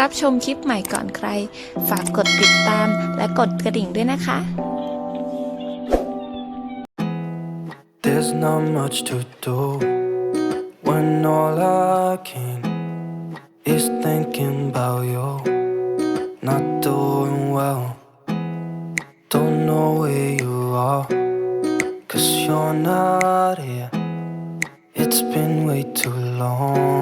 รับชมคลิปใหม่ก่อนใคร ฝากกดติดตามและกดกระดิ่งด้วยนะคะ There's not much to do when all I can is thinking about you. Not doing well, don't know where you are, cause you're not here. It's been way too long.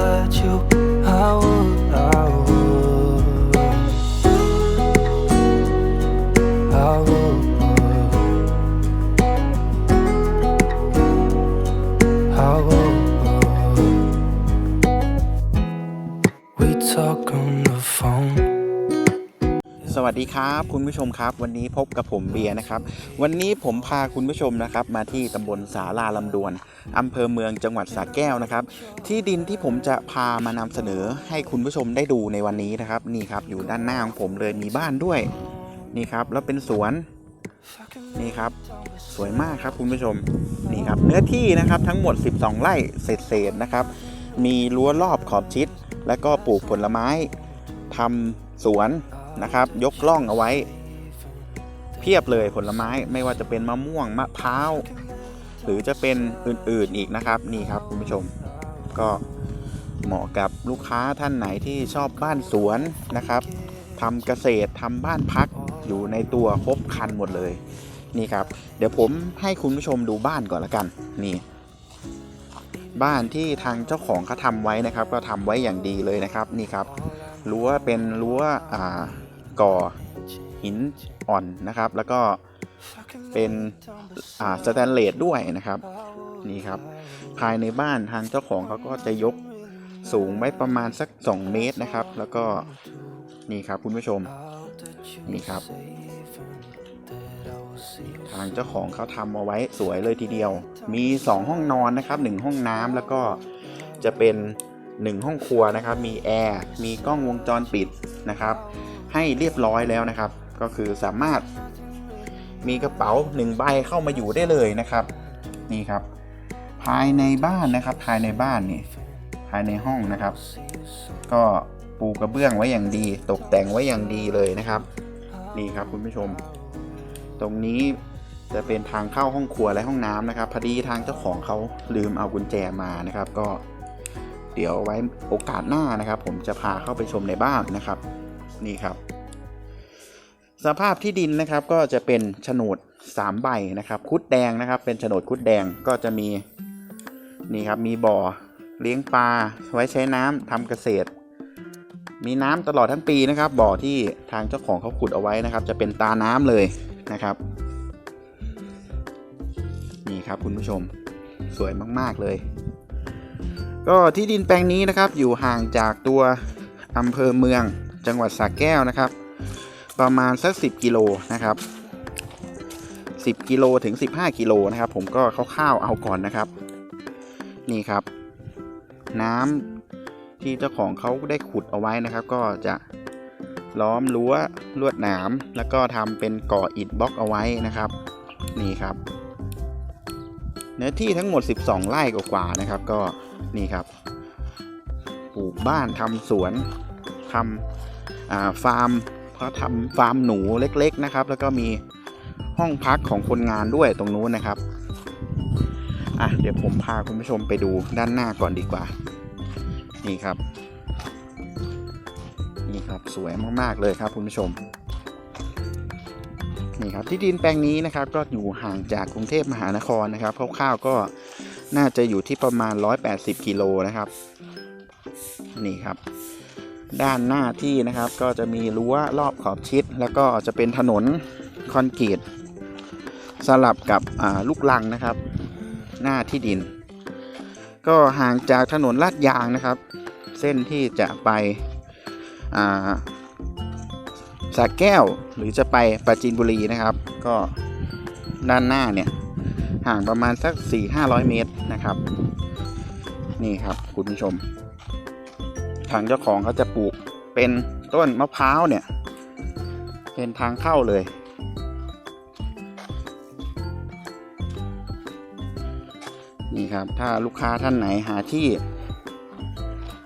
สวัสดีครับคุณผู้ชมครับวันนี้พบกับผมเบียร์นะครับ วันนี้ผมพาคุณผู้ชมนะครับ มาที่ตำบลสาลาลำดวนอำเภอเมืองจังหวัดสระแก้วนะครับ ที่ดินที่ผมจะพามานำเสนอให้คุณผู้ชมได้ดูในวันนี้นะครับ นี่ครับอยู่ด้านหน้าของผมเลยมีบ้านด้วย นี่ครับแล้วเป็นสวนนี่ครับสวยมากครับคุณผู้ชมนี่ครับเนื้อที่นะครับทั้งหมด 12 ไร่เศษๆนะครับ มีรั้วรอบขอบชิด แล้วก็ปลูกผลไม้ทำสวนนะครับ ยกล่องเอาไว้ เพียบเลยผลไม้ไม่ว่าจะเป็นมะม่วงมะพร้าวหรือจะเป็นอื่นๆอีกนะครับนี่ครับคุณผู้ชมก็เหมาะกับลูกค้าท่านไหนที่ชอบบ้านสวนนะครับทำเกษตรทำบ้านพักอยู่ในตัวครบคันหมดเลยนี่ครับ เดี๋ยวผมให้คุณผู้ชมดูบ้านก่อนละกันนี่ บ้านที่ทางเจ้าของเขาทำไว้นะครับ ก็ทำไว้อย่างดีเลยนะครับนี่ครับรั้วเป็นรั้วอ่าก่อหินอ่อนนะครับ แล้วก็เป็นอ่าสแตนเลสด้วยนะครับนี่ครับ ภายในบ้านทางเจ้าของเขาก็จะยกสูงไว้ประมาณสัก 2 เมตรนะครับ แล้วก็นี่ครับคุณผู้ชมนี่ครับางเจ้าของเขาทำเอาไว้สวยเลยทีเดียว มี 2 ห้องนอนนะครับ 1 ห้องน้ำแล้วก็จะเป็น 1 ห้องครัวนะครับ มีแอร์มีกล้องวงจรปิดนะครับ ให้เรียบร้อยแล้วนะครับ ก็คือสามารถ มีกระเป๋า1ใบเข้ามาอยู่ได้เลยนะครับ นี่ครับ ภายในบ้านนะครับ ภายในบ้านนี่ภายในห้องนะครับ ก็ปูกระเบื้องไว้อย่างดี ตกแต่งไว้อย่างดีเลยนะครับ นี่ครับคุณผู้ชม ตรงนี้ จะเป็นทางเข้าห้องครัวและห้องน้ำนะครับ พอดีทางเจ้าของเขาลืมเอากุญแจมานะครับ ก็เดี๋ยวไว้โอกาสหน้านะครับ ผมจะพาเข้าไปชมในบ้านนะครับ นี่ครับ สภาพที่ดินนะครับก็จะเป็นโฉนด3ใบนะครับ คุดแดงนะครับ เป็นโฉนดคุดแดงก็จะมีนี่ครับมีบ่อเลี้ยงปลาไว้ใช้น้ำทำเกษตร มีน้ำตลอดทั้งปีนะครับ บ่อที่ทางเจ้าของเขาขุดเอาไว้นะครับ จะเป็นตาน้ำเลยนะครับ ครับคุณผู้ชมสวยมากๆเลย ก็ที่ดินแปลงนี้นะครับอยู่ห่างจากตัวอำเภอเมืองจังหวัดสระแก้วนะครับ ประมาณสัก 10 กิโลนะครับ 10 กิโลถึง 15 กิโลนะครับ ผมก็คร่าวๆเอาก่อนนะครับ นี่ครับ น้ำที่เจ้าของเขาได้ขุดเอาไว้นะครับ ก็จะล้อมรั้วลวดหนาม แล้วก็ทำเป็นก่ออิฐบล็อกเอาไว้นะครับ นี่ครับ เนื้อที่ทั้งหมด 12 ไร่กว่าๆนะครับ ก็นี่ครับ ปลูกบ้านทำสวนทำฟาร์มเขาทำฟาร์มหนูเล็ก ๆนะครับ แล้วก็มีห้องพักของคนงานด้วยตรงนู้นนะครับอะเดี๋ยวผมพาคุณผู้ชมไปดูด้านหน้าก่อนดีกว่า นี่ครับ นี่ครับสวยมากๆเลยครับคุณผู้ชม นี่ครับที่ดินแปลงนี้นะครับก็อยู่ห่างจากกรุงเทพมหานครนะครับคร่าวๆก็น่าจะอยู่ที่ประมาณ 180 กิโลนะครับ นี่ครับ ด้านหน้าที่นะครับก็จะมีรั้วรอบขอบชิด แล้วก็จะเป็นถนนคอนกรีตสลับกับลูกลังนะครับ หน้าที่ดิน ก็ห่างจากถนนลาดยางนะครับ เส้นที่จะไปอ่า สระแก้วหรือจะไปปราจีนบุรีนะครับ ก็ด้านหน้าเนี่ยห่างประมาณสัก 4-500 เมตรนะครับ นี่ครับคุณผู้ชม ทางเจ้าของเขาจะปลูกเป็นต้นมะพร้าวเนี่ย เป็นทางเข้าเลย นี่ครับถ้าลูกค้าท่านไหนหาที่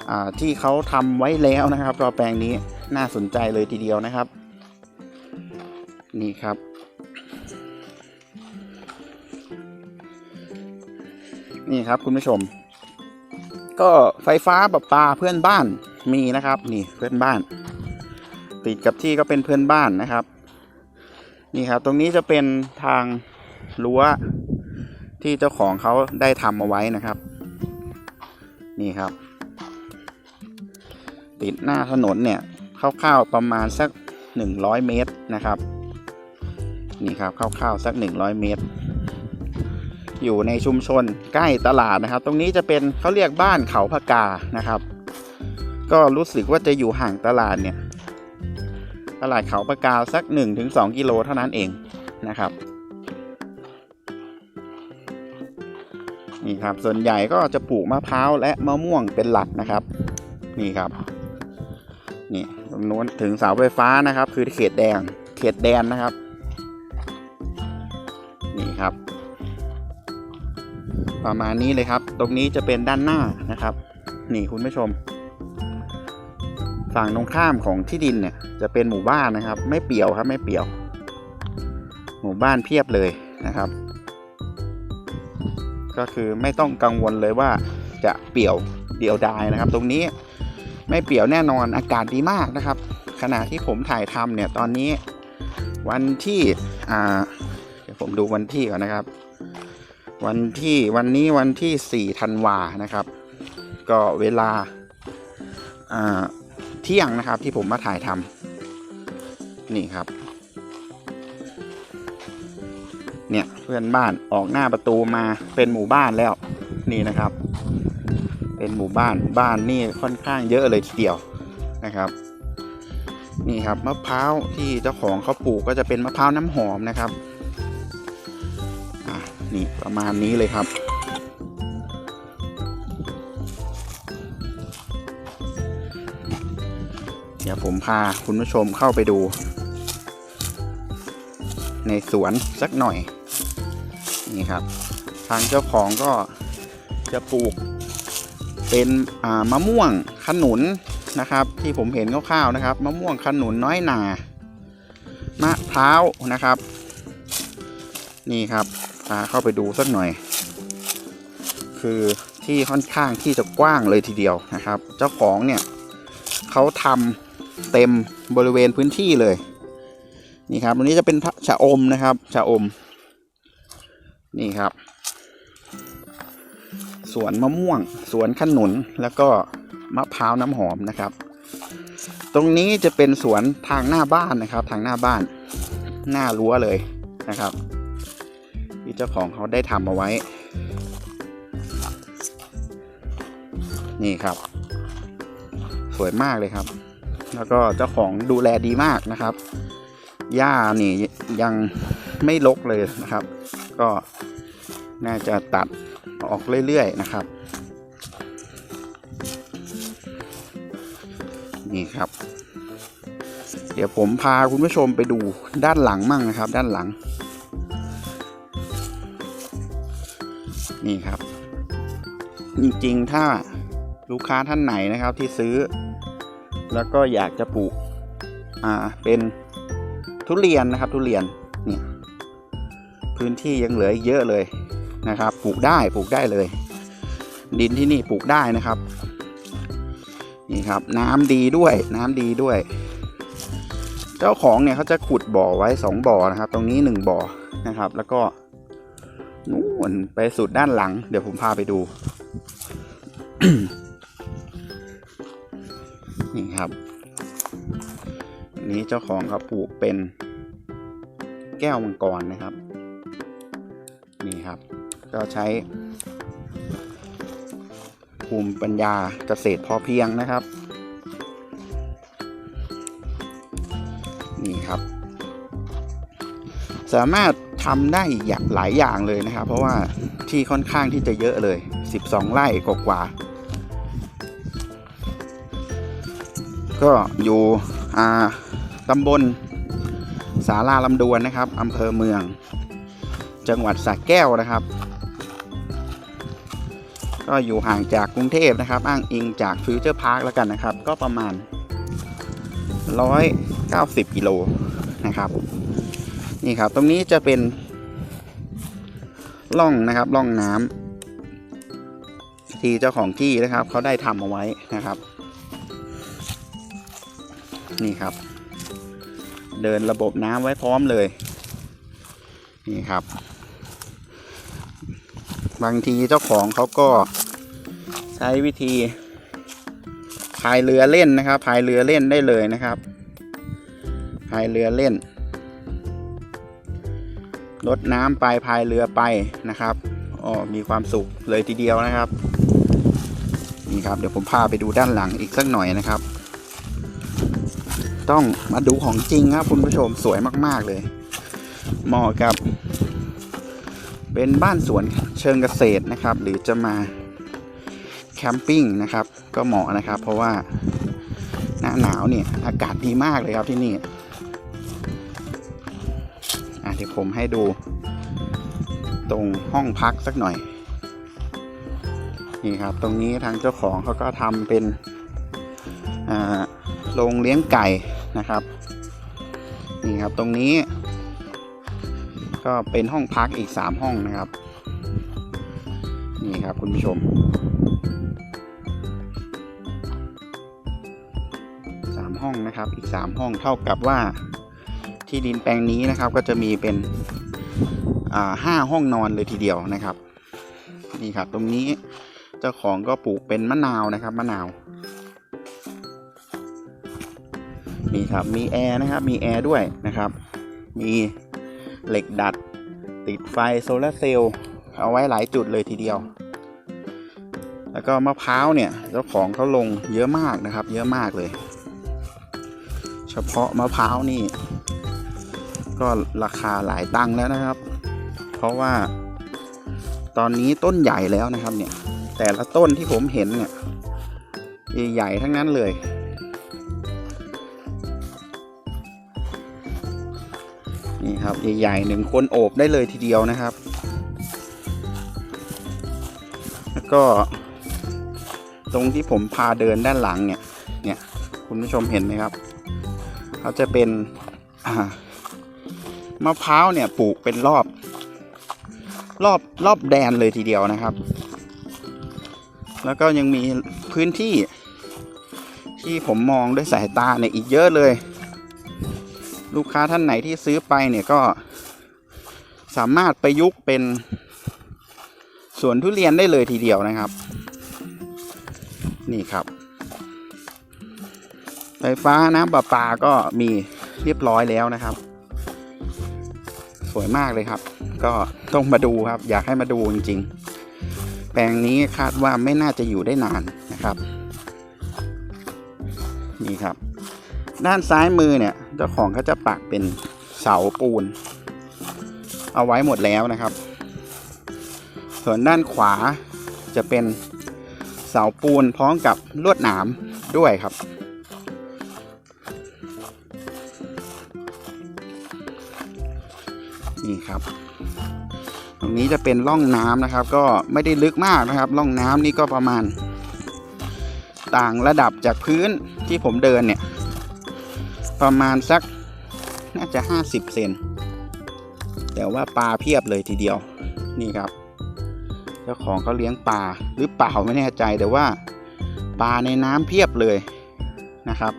อ่าที่เขาทำไว้แล้วนะครับก็แปลงนี้ น่าสนใจเลยทีเดียวนะครับ นี่ครับ นี่ครับคุณผู้ชม ก็ไฟฟ้าประปาเพื่อนบ้านมีนะครับ นี่เพื่อนบ้าน ติดกับที่ก็เป็นเพื่อนบ้านนะครับ นี่ครับตรงนี้จะเป็นทางรั้วที่เจ้าของเขาได้ทำเอาไว้นะครับ นี่ครับ ติดหน้าถนนเนี่ย คร่าวๆประมาณสัก 100 เมตรนะครับนี่ครับคร่าวๆสัก 100 เมตร อยู่ในชุมชนใกล้ตลาดนะครับ ตรงนี้จะเป็นเขาเรียกบ้านเขาพกานะครับ ก็รู้สึกว่าจะอยู่ห่างตลาดเนี่ยตลาดเขาพกาสัก 1-2 กิโลเท่านั้นเองนะครับนี่ครับส่วนใหญ่ก็จะปลูกมะพร้าวและมะม่วงเป็นหลักนะครับ นี่ครับ นี่ตรงนู้นถึงเสาไฟฟ้านะครับ คือเขตแดงเขตแดนนะครับ นี่ครับ ประมาณนี้เลยครับ ตรงนี้จะเป็นด้านหน้านะครับ นี่คุณผู้ชม ฝั่งตรงข้ามของที่ดินเนี่ย จะเป็นหมู่บ้านนะครับ ไม่เปี่ยวครับไม่เปี่ยว หมู่บ้านเพียบเลยนะครับ ก็คือไม่ต้องกังวลเลยว่าจะเปี่ยวเดียวดายนะครับ ตรงนี้ ไม่เปี่ยวแน่นอนอากาศดีมากนะครับ ขณะที่ผมถ่ายทำเนี่ยตอนนี้วันที่อ่าเดี๋ยวผมดูวันที่ก่อนนะครับ วันที่วันนี้วันที่4ธันวานะครับ ก็เวลาอ่าเที่ยงนะครับที่ผมมาถ่ายทำนี่ครับเนี่ยเพื่อนบ้านออกหน้าประตูมาเป็นหมู่บ้านแล้วนี่นะครับ เป็นหมู่บ้านบ้านนี่ค่อนข้างเยอะเลยทีเดียวนะครับ นี่ครับมะพร้าวที่เจ้าของเขาปลูกก็จะเป็นมะพร้าวน้ำหอมนะครับอะนี่ประมาณนี้เลยครับเดี๋ยวผมพาคุณผู้ชมเข้าไปดู ในสวนสักหน่อย นี่ครับ ทางเจ้าของก็จะปลูก เป็นมะม่วงขนุนนะครับ ที่ผมเห็นคร่าวๆนะครับ มะม่วงขนุนน้อยหนามะพร้าวนะครับ นี่ครับพาเข้าไปดูสักหน่อย คือที่ค่อนข้างที่จะกว้างเลยทีเดียวนะครับ เจ้าของเนี่ยเขาทำเต็มบริเวณพื้นที่เลย นี่ครับอันนี้จะเป็นชะอมนะครับชะอม นี่ครับ สวนมะม่วง สวนขนุน แล้วก็มะพร้าวน้ำหอมนะครับ ตรงนี้จะเป็นสวนทางหน้าบ้านนะครับ ทางหน้าบ้าน หน้ารั้วเลยนะครับที่เจ้าของเขาได้ทำเอาไว้ นี่ครับ สวยมากเลยครับ แล้วก็เจ้าของดูแลดีมากนะครับหญ้านี่ยังไม่ลกเลยนะครับ ก็น่าจะตัด ออกเรื่อยๆนะครับ นี่ครับ เดี๋ยวผมพาคุณผู้ชมไปดูด้านหลังมั่งนะครับ ด้านหลัง นี่ครับ จริงๆถ้าลูกค้าท่านไหนนะครับที่ซื้อ แล้วก็อยากจะปลูกอ่าเป็นทุเรียนนะครับทุเรียนเนี่ยพื้นที่ยังเหลืออีกเยอะเลย นะครับ ปลูกได้ปลูกได้เลย ดินที่นี่ปลูกได้นะครับ นี่ครับ น้ำดีด้วย น้ำดีด้วย เจ้าของเนี่ยเขาจะขุดบ่อไว้สองบ่อนะครับ ตรงนี้หนึ่งบ่อนะครับ แล้วก็นู่นไปสุดด้านหลัง เดี๋ยวผมพาไปดูนี่ครับนนี้เจ้าของเขาปลูกเป็นแก้วมังกรนะครับ นี่ครับ ก็ใช้ภูมิปัญญาเกษตรพอเพียงนะครับ นี่ครับ สามารถทำได้อย่างหลายอย่างเลยนะครับ เพราะว่าที่ค่อนข้างที่จะเยอะเลย 12 ไร่กว่า ก็อยู่อ่าตำบลสาราลำดวนนะครับอำเภอเมือง จังหวัดสระแก้วนะครับ ก็อยู่ห่างจากกรุงเทพนะครับ อ้างอิงจากฟิวเจอร์พาร์คแล้วกันนะครับ ก็ประมาณ 190 กิโลนะครับ นี่ครับตรงนี้จะเป็นร่องนะครับร่องน้ำที่เจ้าของที่นะครับเขาได้ทำเอาไว้นะครับ นี่ครับ เดินระบบน้ำไว้พร้อมเลย นี่ครับ บางทีเจ้าของเขาก็ใช้วิธีพายเรือเล่นนะครับพายเรือเล่นได้เลยนะครับพายเรือเล่นรดน้ำไปพายเรือไปนะครับอ๋อมีความสุขเลยทีเดียวนะครับนี่ครับเดี๋ยวผมพาไปดูด้านหลังอีกสักหน่อยนะครับ ต้องมาดูของจริงครับคุณผู้ชมสวยมาก ๆ เลยเหมาะกับ เป็นบ้านสวน ชิงเกษตรนะครับ หรือจะมาแคมปิ้งนะครับ ก็เหมาะนะครับ เพราะว่าหน้าหนาวเนี่ยอากาศดีมากเลยครับที่นี่เดี๋ยวผมให้ดูตรงห้องพักสักหน่อย นี่ครับ ตรงนี้ทางเจ้าของเขาก็ทำเป็นโรงเลี้ยงไก่นะครับ นี่ครับตรงนี้ ก็เป็นห้องพักอีก 3 ห้องนะครับ นี่ครับคุณผู้ชม3ห้องนะครับอีก3ห้องเท่ากับว่าที่ดินแปลงนี้นะครับก็จะมีเป็นห้าห้องนอนเลยทีเดียวนะครับนี่ครับตรงนี้เจ้าของก็ปลูกเป็นมะนาวนะครับมะนาวนี่ครับมีแอร์นะครับมีแอร์ด้วยนะครับ มีเหล็กดัดติดไฟโซลาร์เซลล์เอาไว้หลายจุดเลยทีเดียว แล้วก็มะพร้าวเนี่ยเจ้าของเขาลงเยอะมากนะครับ เยอะมากเลย เฉพาะมะพร้าวนี่ ก็ราคาหลายตังค์แล้วนะครับ เพราะว่า ตอนนี้ต้นใหญ่แล้วนะครับเนี่ย แต่ละต้นที่ผมเห็นเนี่ยใหญ่ๆทั้งนั้นเลยนี่ครับใหญ่ๆหนึ่งคนโอบได้เลยทีเดียวนะครับ แล้วก็ ตรงที่ผมพาเดินด้านหลังเนี่ย เนี่ยคุณผู้ชมเห็นไหมครับ เขาจะเป็นมะพร้าวเนี่ยปลูกเป็นรอบ รอบรอบแดนเลยทีเดียวนะครับ แล้วก็ยังมีพื้นที่ที่ผมมองด้วยสายตาเนี่ยอีกเยอะเลย ลูกค้าท่านไหนที่ซื้อไปเนี่ยก็สามารถประยุกต์เป็นสวนทุเรียนได้เลยทีเดียวนะครับ นี่ครับ ไฟฟ้าน้ำประปาก็มีเรียบร้อยแล้วนะครับ สวยมากเลยครับ ก็ต้องมาดูครับ อยากให้มาดูจริง ๆ แปลงนี้คาดว่าไม่น่าจะอยู่ได้นานนะครับ นี่ครับ ด้านซ้ายมือเนี่ยเจ้าของเขาจะปักเป็นเสาปูน เอาไว้หมดแล้วนะครับ ส่วนด้านขวาจะเป็น เสาปูนพร้อมกับลวดหนามด้วยครับ นี่ครับ ตรงนี้จะเป็นร่องน้ำนะครับ ก็ไม่ได้ลึกมากนะครับ ร่องน้ำนี่ก็ประมาณ ต่างระดับจากพื้นที่ผมเดินเนี่ย ประมาณสักน่าจะ 50 เซนแต่ว่าปลาเพียบเลยทีเดียวนี่ครับ เจ้าของเขาเลี้ยงปลาหรือเปล่าไม่แน่ใจแต่ว่าปลาในน้ำเพียบเลยนะครับ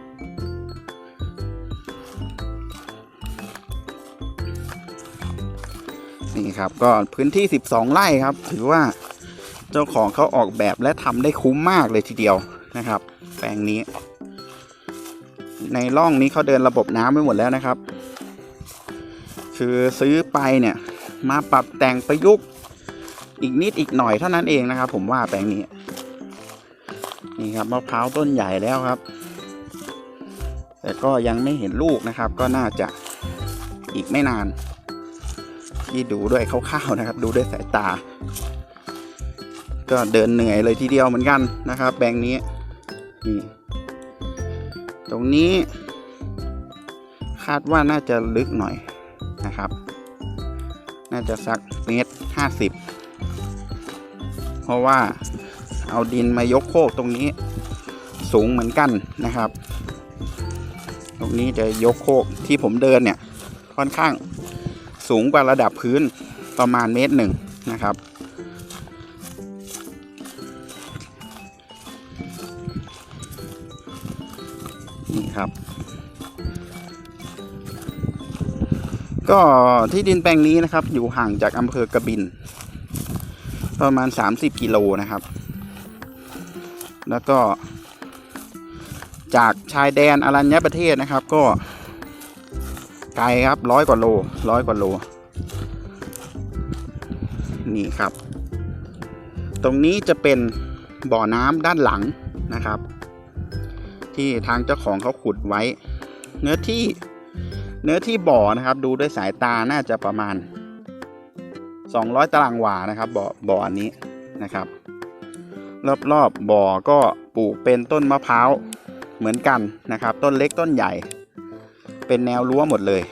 นี่ครับก็พื้นที่ 12 ไร่ครับ ถือว่าเจ้าของเขาออกแบบและทำได้คุ้มมากเลยทีเดียวนะครับ แปลงนี้ ในร่องนี้เขาเดินระบบน้ำไปหมดแล้วนะครับ คือซื้อไปเนี่ยมาปรับแต่งประยุกต์ อีกนิดอีกหน่อยเท่านั้นเองนะครับ ผมว่าแปลงนี้ นี่ครับมะพร้าวต้นใหญ่แล้วครับ แต่ก็ยังไม่เห็นลูกนะครับ ก็น่าจะอีกไม่นาน ที่ดูด้วยคร่าวๆนะครับ ดูด้วยสายตา ก็เดินเหนื่อยเลยทีเดียวเหมือนกันนะครับแบงนี้นี่ตรงนี้ คาดว่าน่าจะลึกหน่อยนะครับ น่าจะสักเมตรห้าสิบ เพราะว่าเอาดินมายกโคกตรงนี้สูงเหมือนกันนะครับ ตรงนี้จะยกโคกที่ผมเดินเนี่ยค่อนข้างสูงกว่าระดับพื้นประมาณเมตรหนึ่งนะครับ นี่ครับ ก็ที่ดินแปลงนี้นะครับอยู่ห่างจากอำเภอกระบิน ประมาณ 30 กิโลนะครับ แล้วก็ จากชายแดนอรัญญประเทศนะครับ ก็ไกลครับร้อยกว่าโลร้อยกว่าโล นี่ครับ ตรงนี้จะเป็นบ่อน้ำด้านหลังนะครับ ที่ทางเจ้าของเขาขุดไว้ เนื้อที่เนื้อที่บ่อนะครับ ดูด้วยสายตาน่าจะประมาณ 200 ตารางวานะครับบ่อบ่ออันนี้นะครับ รอบๆบบ่อก็ปลูกเป็นต้นมะพร้าวเหมือนกันนะครับ ต้นเล็กต้นใหญ่ เป็นแนวรั้วหมดเลย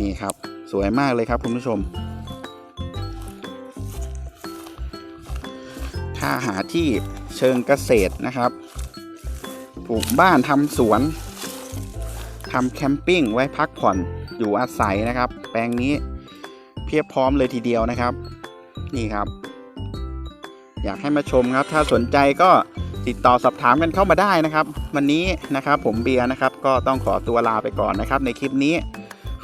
นี่ครับสวยมากเลยครับคุณผู้ชม ถ้าหาที่เชิงเกษตรนะครับปลูกบ้านทำสวนทำแคมปิ้งไว้พักผ่อนอยู่อาศัยนะครับ แปลงนี้ เพียบพร้อมเลยทีเดียวนะครับ นี่ครับ อยากให้มาชมครับ ถ้าสนใจก็ติดต่อสอบถามกันเข้ามาได้นะครับ วันนี้นะครับผมเบียร์นะครับ ก็ต้องขอตัวลาไปก่อนนะครับ ในคลิปนี้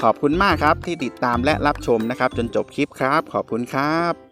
ขอบคุณมากครับที่ติดตามและรับชมนะครับ จนจบคลิปครับ ขอบคุณครับ